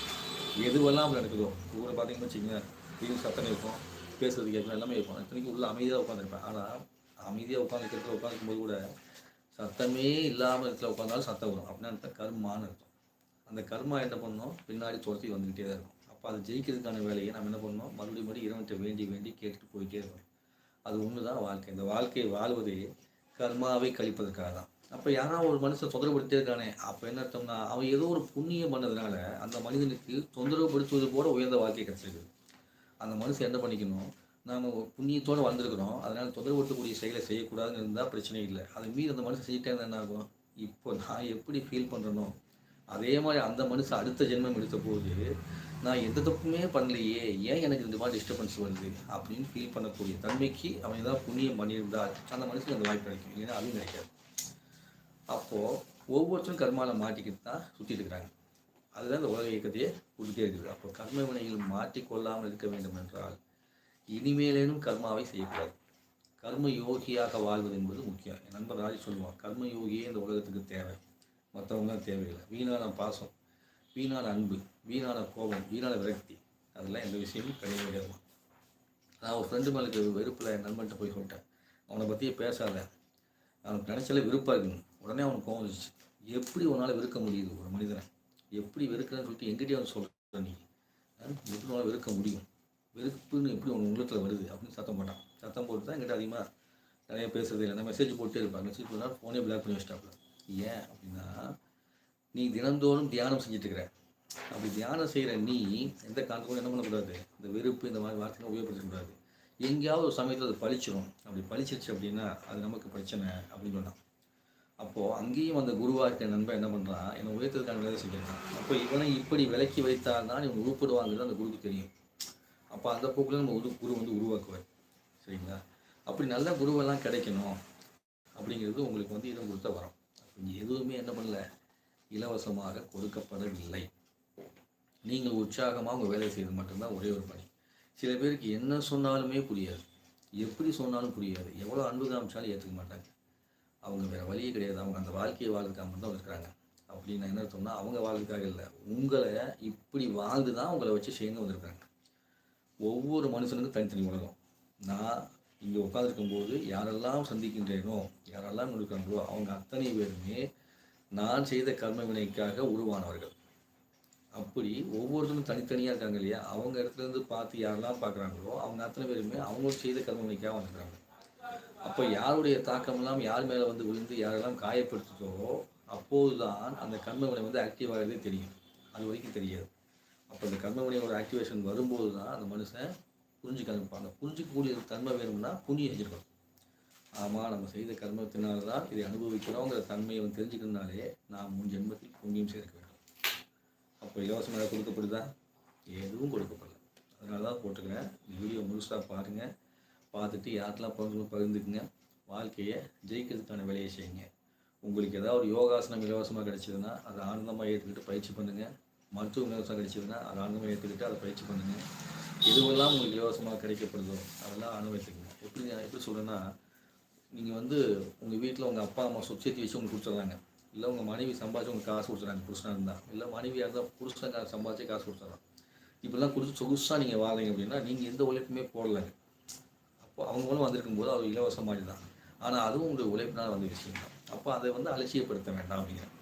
எதுவெல்லாம் நடக்குதோ ஊரை பார்த்தீங்கன்னு வச்சுக்கோங்க வீடு சத்தம் இருக்கும் பேசுறது கேட்கலாம் எல்லாமே இருக்கும் இத்தனைக்கு உள்ள அமைதியாக உட்காந்துருப்பேன் ஆனால் அமைதியாக உட்காந்துருக்கிறத உட்காந்துருக்கும் போது கூட சத்தமே இல்லாமல் இடத்துல உட்காந்தாலும் சத்தம் வரும். அப்படின்னா அந்த கர்மான்னு இருக்கும் அந்த கர்மா என்ன பண்ணோம்? பின்னாடி துரத்தி வந்துக்கிட்டே தான் இருக்கும். அப்போ அதை ஜெயிக்கிறதுக்கான வேலையை நம்ம என்ன பண்ணோம்? மறுபடியும் மறுபடியும் இறைவன்கிட்ட வேண்டி வேண்டி கேட்டுட்டு போயிட்டே இருக்கணும் அது ஒன்று தான் வாழ்க்கை. இந்த வாழ்க்கையை வாழ்வதே கர்மாவை கழிப்பதற்காக தான். அப்போ யாராவது ஒரு மனுஷன் தொந்தரவுப்படுத்தே இருக்கானே அப்போ என்ன அர்த்தம்னா அவன் ஏதோ ஒரு புண்ணியம் பண்ணதுனால அந்த மனிதனுக்கு தொந்தரவுப்படுத்துவது போல உயர்ந்த வாழ்க்கை கிடைச்சிருக்குது. அந்த மனுஷன் என்ன பண்ணிக்கணும்? நாம் புண்ணியத்தோடு வந்திருக்கிறோம். அதனால் தொந்தரவுப்படுத்தக்கூடிய செயலை செய்யக்கூடாதுன்னு இருந்தால் பிரச்சனை இல்லை. அதை மீறி அந்த மனுஷன் செய்யிட்டே என்ன ஆகும்? இப்போ நான் எப்படி ஃபீல் பண்ணுறனோ அதே மாதிரி அந்த மனுஷன் அடுத்த ஜென்மம் எடுத்த போது நான் எந்த தப்புமே பண்ணலையே ஏன் எனக்கு இந்த மாதிரி டிஸ்டர்பன்ஸ் வருது? அப்படின்னு ஃபீல் பண்ணக்கூடிய தன்மைக்கு அவன் ஏதாவது புண்ணியம் பண்ணியிருந்தால் அந்த மனுஷனுக்கு அந்த வாய்ப்பு கிடைக்கும். இல்லைன்னா அதுவும் கிடைக்காது. அப்போது ஒவ்வொருத்தரும் கர்மாவில் மாட்டிக்கிட்டு தான் சுற்றிட்டு இருக்கிறாங்க அதுதான் இந்த உலக இயக்கத்தையே கொடுத்துட்டே இருக்குது. அப்போ கர்ம வினைகள் மாற்றிக்கொள்ளாமல் இருக்க வேண்டும் என்றால் இனிமேலேனும் கர்மாவை செய்யக்கூடாது. கர்ம யோகியாக வாழ்வது என்பது முக்கியம். என் நண்பர் ராஜி சொல்லுவான் கர்ம யோகியே இந்த உலகத்துக்கு தேவை. மற்றவங்களாம் தேவையில்லை. வீணான பாசம் வீணான அன்பு வீணான கோபம் வீணான விரக்தி அதெல்லாம் எந்த விஷயமும் கிடையவே கிடையாது. நான் ஒரு ஃப்ரெண்டு மேலுக்கு வெறுப்பில் என் நண்பன்கிட்ட போய் சொல்லிட்டேன். அவனை பற்றியே பேசாத. அவனுக்கு நினச்சாலே விருப்பம் இருக்கணும் உடனே அவனுக்கு கோவம் வந்துச்சு எப்படி உன்னால் வெறுக்க முடியுது? ஒரு மனிதனை. எப்படி வெறுக்கிறேன்னு சொல்லிட்டு எங்கிட்டே அவன் சொல்கிறேன் நீ. எப்படி உன்னால் வெறுக்க முடியும்? வெறுப்புன்னு எப்படி உங்கள் உள்ளத்தில் வருது அப்படின்னு சத்தம் போட்டான். சத்தம் போட்டு தான் என்கிட்ட அதிகமாக நிறைய பேசுறது இல்லை. நான் மெசேஜ் போட்டே இருப்பாங்க மெசேஜ் போட்டால் ஃபோனே பிளாக் பண்ணி வச்சிட்டாப்புல. ஏன் அப்படின்னா நீ தினந்தோறும் தியானம் செஞ்சுட்டு இருக்கிற. அப்படி தியானம் செய்கிற நீ எந்த காரணத்துக்கும் என்ன பண்ணக்கூடாது? இந்த வெறுப்பு இந்த மாதிரி வார்த்தைகளை உபயோகப்படுத்தக்கூடாது எங்கேயாவது ஒரு சமயத்தில் அது பழிச்சிடும் அப்படி பழிச்சிருச்சு அப்படின்னா அது நமக்கு பிரச்சனை அப்படின்னு சொன்னான். அப்போது அங்கேயும் அந்த குருவாக இருக்க நண்பன் என்ன பண்ணுறான் என்னை உயர்த்ததுக்கான வேலை செஞ்சிருக்கான் அப்போ இவனை இப்படி விலக்கி வைத்தால் தான் இவன் உருப்படுவாங்கிறது அந்த குருக்கு தெரியும். அப்போ அந்த போக்கில் நம்ம உரு குரு வந்து உருவாக்குவார். சரிங்களா? அப்படி நல்ல குருவெல்லாம் கிடைக்கணும் அப்படிங்கிறது உங்களுக்கு வந்து இதை கொடுத்த வரும். எதுவுமே என்ன பண்ணல? இலவசமாக கொடுக்கப்படவில்லை. நீங்கள் உற்சாகமாக உங்கள் வேலையை செய்வது மட்டும்தான் ஒரே ஒரு பணி. சில பேருக்கு என்ன சொன்னாலுமே புரியாது. எப்படி சொன்னாலும் புரியாது. எவ்வளோ அன்பு காமிச்சாலும் ஏற்றுக்க மாட்டாங்க. அவங்க வேறு வழியே கிடையாது. அவங்க அந்த வாழ்க்கையை வாழ்றதுக்காக மட்டும் தான் இருக்கிறாங்க அப்படின்னு என்ன அர்த்தம்னா அவங்க வாழ்றதுக்காக இல்லை. உங்களை இப்படி வாழ்ந்து தான் உங்களை வச்சு சேர்ந்து வந்திருக்காங்க ஒவ்வொரு மனுஷனுக்கும் தனித்தனி உலகம். நான் இங்கே உட்காந்துருக்கும்போது யாரெல்லாம் சந்திக்கின்றேனோ யாரெல்லாம் இருக்காங்களோ அவங்க அத்தனை பேருமே நான் செய்த கர்ம வினைக்காக உருவானவர்கள். அப்படி ஒவ்வொருத்தரும் தனித்தனியாக இருக்காங்க இல்லையா? அவங்க இடத்துல இருந்து பார்த்து யாரெல்லாம் பார்க்குறாங்களோ அவங்க அத்தனை பேருமே அவங்களும் செய்த கர்ம வினைக்காக வந்துக்கிறாங்க அப்போ யாருடைய தாக்கம் எல்லாம் யார் மேலே வந்து விழுந்து யாரெல்லாம் காயப்படுத்துதோ அப்போதுதான் அந்த கர்ம வினை வந்து ஆக்டிவ் ஆகிறதே தெரியும். அது வரைக்கும் தெரியாது. அப்போ அந்த கர்மவினையோட ஆக்டிவேஷன் வரும்போது தான் அந்த மனுஷன் புரிஞ்சுக்க ஆரம்பிப்பாங்க புரிஞ்சிக்கக்கூடிய தன்மை வேணும்னா புண்ணியம் செஞ்சிருக்கணும் ஆமாம் நம்ம செய்த கர்மத்தினால தான் இதை அனுபவிக்கிறோங்கிற தன்மையை வந்து தெரிஞ்சுக்கிறதுனாலே நாம் முன் ஜென்மத்தில் புண்ணியம் சேர்க்க வேண்டும். அப்போ இலவசமாக ஏதாவது கொடுக்கப்படுதா? எதுவும் கொடுக்கப்படல. அதனால தான் போட்டுக்கிறேன். இந்த வீடியோ முழுசாக பாருங்கள் பார்த்துட்டு யாருக்கெல்லாம் பகிர்ந்து பகிர்ந்துக்குங்க. வாழ்க்கையை ஜெயிக்கிறதுக்கான வேலையை செய்யுங்க. உங்களுக்கு ஏதாவது ஒரு யோகாசனம் இலவசமாக கிடைச்சதுன்னா அதை ஆனந்தமாக ஏற்றுக்கிட்டு பயிற்சி பண்ணுங்கள் மருத்துவ இலவசம் கிடைச்சதுன்னா அதை அனுபவம் ஏற்றுக்கிட்டு அதை பயிற்சி பண்ணுங்கள் எதுவெல்லாம் உங்களுக்கு இலவசமாக கிடைக்கப்படுதோ அதெல்லாம் அனுபவித்துக்குங்க எப்படி நான் எப்படி சொல்கிறேன்னா நீங்கள் வந்து உங்கள் வீட்டில் உங்கள் அப்பா அம்மா சொச்சேத்தி வச்சு உங்களுக்கு கொடுத்துட்றாங்க இல்லை உங்கள் மனைவி சம்பாதிச்சு உங்களுக்கு காசு கொடுத்துறாங்க புருஷனாக இருந்தால் இல்லை மனைவியாக இருந்தால் புருஷன் காசு சம்பாதிச்சு காசு கொடுத்துட்றான் இப்படிலாம் கொடுத்து சொகுசாக நீங்கள் வாழ்றீங்க அப்படின்னா நீங்கள் எந்த உழைப்புமே போடலைங்க. அப்போ அவங்க வந்திருக்கும் போது அது இலவசம் மாதிரி தான் ஆனால் அதுவும் உங்களுடைய உழைப்பினால் வந்து விஷயம் தான். அப்போ அதை வந்து அலட்சியப்படுத்த வேண்டாம் அப்படிங்கிறேன்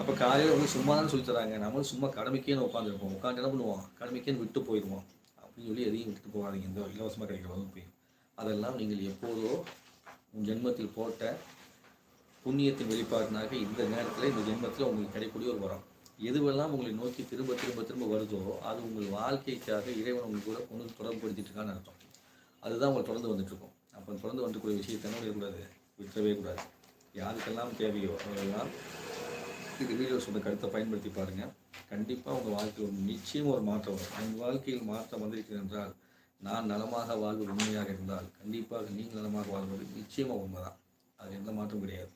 அப்போ காலையில் வந்து சும்மா தான் சொல்லி தராங்க. நம்மளும் சும்மா கடமைக்கேன்னு உட்காந்துருப்போம் உட்காந்து என்ன பண்ணுவோம்? கடமைக்கேன்னு விட்டு போயிடுவோம். அப்படின்னு சொல்லி எதையும் விட்டுட்டு போகாதீங்க. இந்த இலவசமாக கிடைக்கிற வகுப்பையும் அதெல்லாம் நீங்கள் எப்போதோ உன் ஜென்மத்தில் போட்ட புண்ணியத்தின் வெளிப்பாடுனாக இந்த நேரத்தில் இந்த ஜென்மத்தில் உங்களுக்கு கிடைக்கக்கூடிய ஒரு வரம். எதுவெல்லாம் உங்களை நோக்கி திரும்ப திரும்ப திரும்ப வருதோ அது உங்கள் வாழ்க்கைக்காக இறைவன் உங்களுக்கு கூட கொண்டு வந்து தொடர்புபடுத்திட்டு இருக்கான்னு அர்த்தம். அதுதான் உங்களை தொடர்ந்து வந்துட்டுருக்கோம். அப்போ தொடர்ந்து வந்துக்கூடிய விஷயத்தை என்ன கூடாது விட்டுறவே கூடாது. யாருக்கெல்லாம் தேவையோ அவரெல்லாம் இந்த வீடியோ சொன்ன கருத்தை பயன்படுத்தி பாருங்கள் கண்டிப்பாக உங்கள் வாழ்க்கையில் ஒரு நிச்சயம் ஒரு மாற்றம் வரும். என் வாழ்க்கையில் மாற்றம் வந்திருக்கிறது என்றால் நான் நலமாக வாழ்வது உண்மையாக இருந்தால் கண்டிப்பாக நீங்கள் நலமாக வாழ்வது நிச்சயமாக உண்மை தான் அது எந்த மாற்றம் கிடையாது.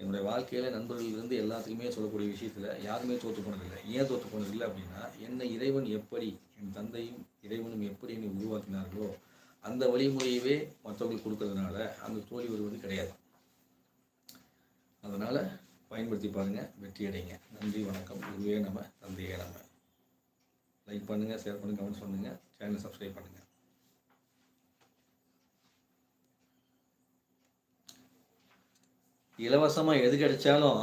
என்னுடைய வாழ்க்கையில் நண்பர்களிலிருந்து எல்லாத்துக்குமே சொல்லக்கூடிய விஷயத்தில் யாருமே தோற்று போனதில்லை. ஏன் தோற்று போனதில்லை அப்படின்னா என்னை இறைவன் எப்படி என் தந்தையும் இறைவனும் எப்படி என்னை உருவாக்கினார்களோ அந்த வழிமுறையவே மற்றவங்களுக்கு கொடுக்கறதுனால அந்த தோல்வி வருவது கிடையாது. அதனால் பயன்படுத்தி பாருங்கள் வெற்றி அடைங்க. நன்றி வணக்கம். இதுவே நம்ம தந்தையே நம்ம. லைக் பண்ணுங்கள் ஷேர் பண்ணுங்கள் கமெண்ட் பண்ணுங்கள் சேனல் சப்ஸ்கிரைப் பண்ணுங்கள் இலவசமாக எது கிடைச்சாலும்